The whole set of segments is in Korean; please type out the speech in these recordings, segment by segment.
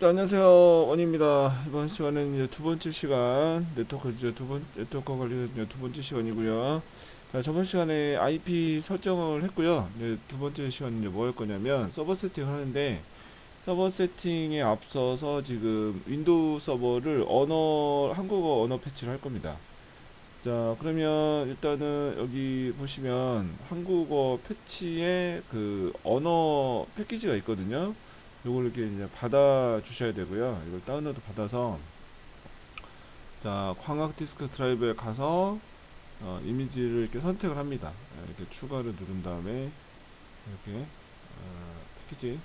네, 안녕하세요. 원입니다. 이번 시간은 이제 두 번째 시간 네트워크 이제 두번 네트워크 관련 이제 두 번째 시간이고요. 자 저번 시간에 IP 설정을 했고요. 이제 두 번째 시간 이제 뭐 할 거냐면 서버 세팅을 하는데 서버 세팅에 앞서서 지금 윈도우 서버를 언어 한국어 언어 패치를 할 겁니다. 자 그러면 일단은 여기 보시면 한국어 패치에 그 언어 패키지가 있거든요 요걸 이렇게 이제 받아 주셔야 되고요. 이걸 다운로드 받아서 자 광학 디스크 드라이브에 가서 어, 이미지를 이렇게 선택을 합니다. 예, 이렇게 추가를 누른 다음에 이렇게 어, 패키지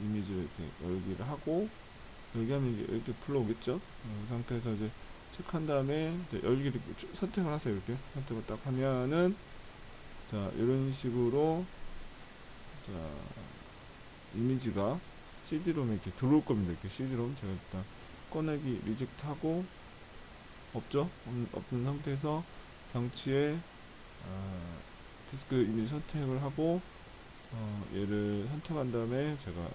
이미지를 이렇게 열기를 하고 열기 하면 이제 이렇게 불러오겠죠. 어, 이 상태에서 이제 체크한 다음에 이제 열기를 선택을 하세요. 이렇게 선택을 딱 하면은 자 이런 식으로 자 이미지가 CD롬에 이렇게 들어올 겁니다. 이렇게 CD롬 제가 일단 꺼내기 리젝트하고 없죠? 없는, 상태에서 장치에 아, 디스크 이미지 선택을 하고 어, 얘를 선택한 다음에 제가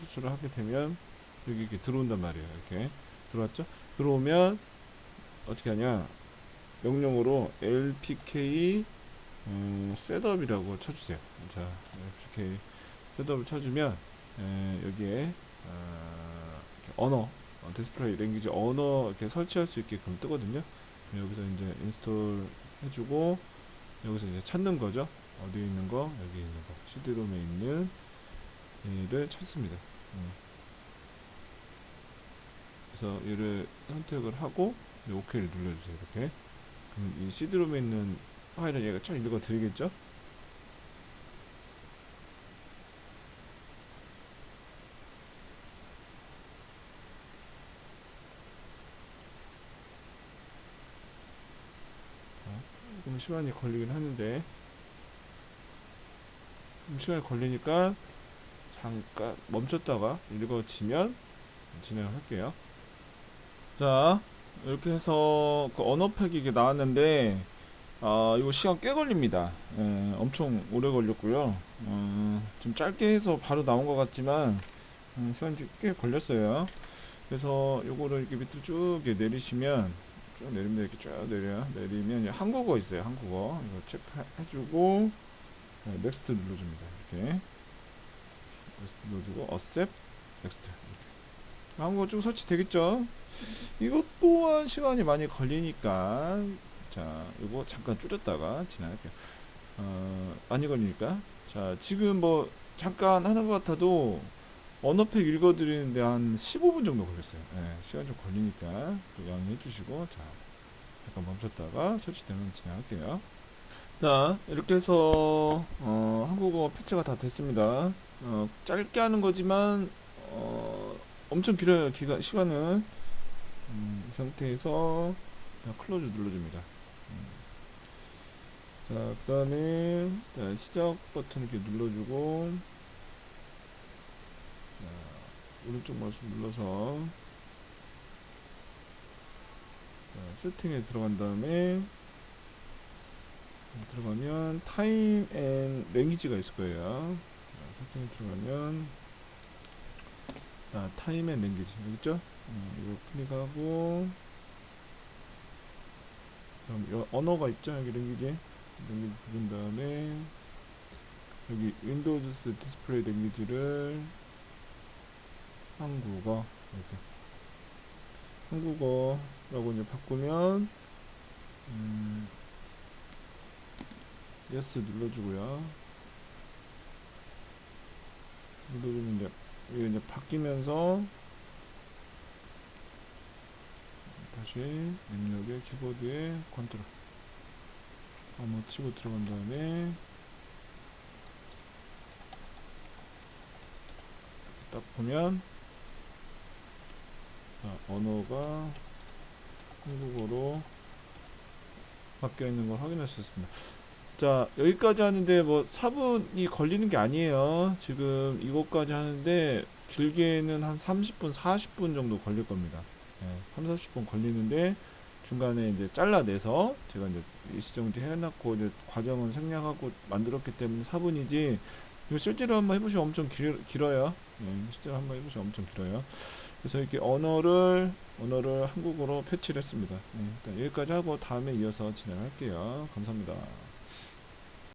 추출을 하게 되면 여기 이렇게 들어온단 말이에요. 이렇게 들어왔죠? 들어오면 어떻게 하냐? 명령어로 lpk 음, 셋업이라고 쳐주세요. 자, lpk 셋업을 쳐주면 에, 여기에 아, 이렇게 언어 어, 디스플레이 랭귀지 언어 이렇게 설치할 수 있게끔 뜨거든요. 여기서 이제 인스톨 해주고 여기서 이제 찾는 거죠. 어디에 있는 거 여기 있는 거 CD롬에 있는 얘를 찾습니다. 음. 그래서 얘를 선택을 하고 OK를 눌러주세요. 이렇게 그럼 이 CD롬에 있는 파일은 얘가 쫙 읽어 드리겠죠? 조금 시간이 걸리긴 하는데 좀 시간이 걸리니까 잠깐 멈췄다가 읽어지면 진행을 할게요. 자 이렇게 해서 그 언어팩이 이게 나왔는데 아 이거 시간 꽤 걸립니다. 예, 엄청 오래 걸렸고요. 어, 좀 짧게 해서 바로 나온 것 같지만 음, 시간이 좀꽤 걸렸어요. 그래서 요거를 이렇게 밑으로 쭉 내리시면 쭉 내립니다. 이렇게 쭉 내려 내리면 한국어 있어요. 한국어 이거 체크해주고 네, 넥스트 눌러줍니다. 이렇게 넥스트 눌러주고 어셉 넥스트 이렇게 한국어 쭉 설치되겠죠? 이것 또한 시간이 많이 걸리니까 자 이거 잠깐 줄였다가 진행할게요. 어, 많이 걸리니까 자 지금 뭐 잠깐 하는 것 같아도 언어팩 읽어드리는데 한 15분 정도 걸렸어요. 예, 시간 좀 걸리니까 또 양해해 주시고 자 잠깐 멈췄다가 설치되면 진행할게요. 자 이렇게 해서 어, 한국어 패치가 다 됐습니다. 어, 짧게 하는 거지만 어, 엄청 길어요. 기간 시간은 음, 이 상태에서 클로즈 눌러줍니다. 음. 자 그 다음에 자, 시작 버튼 이렇게 눌러주고 자, 오른쪽 마우스 눌러서 자, 세팅에 들어간 다음에 들어가면 타임 앤 랭귀지가 있을 거예요. 자, 세팅에 들어가면 자, 타임 앤 랭귀지 여기 있죠? 어, 이거 클릭하고 그럼 여, 언어가 있죠? 여기 랭귀지 랭귀지 부른 다음에 여기 윈도우즈 디스플레이 랭귀지를 한국어 이렇게 한국어라고 이제 바꾸면 음, 예스 눌러주고요. 눌러주면 이제 이게 이제 바뀌면서 다시 입력에 키보드에 컨트롤 한번 치고 들어간 다음에 딱 보면 자, 언어가 한국어로 바뀌어 있는 걸 확인할 수 있습니다. 자, 여기까지 하는데 뭐 4분이 걸리는 게 아니에요. 지금 이것까지 하는데 길게는 한 30분, 40분 정도 걸릴 겁니다. 예, 3, 40분 걸리는데 중간에 이제 잘라내서 제가 이제 일시정지 해놨고 이제 과정은 생략하고 만들었기 때문에 4분이지 이거 실제로 한번 해보시면 엄청 길, 길어요. 네, 실제로 한번 해보시면 엄청 길어요. 그래서 이렇게 언어를 언어를 한국어로 패치를 했습니다. 네, 일단 여기까지 하고 다음에 이어서 진행할게요. 감사합니다.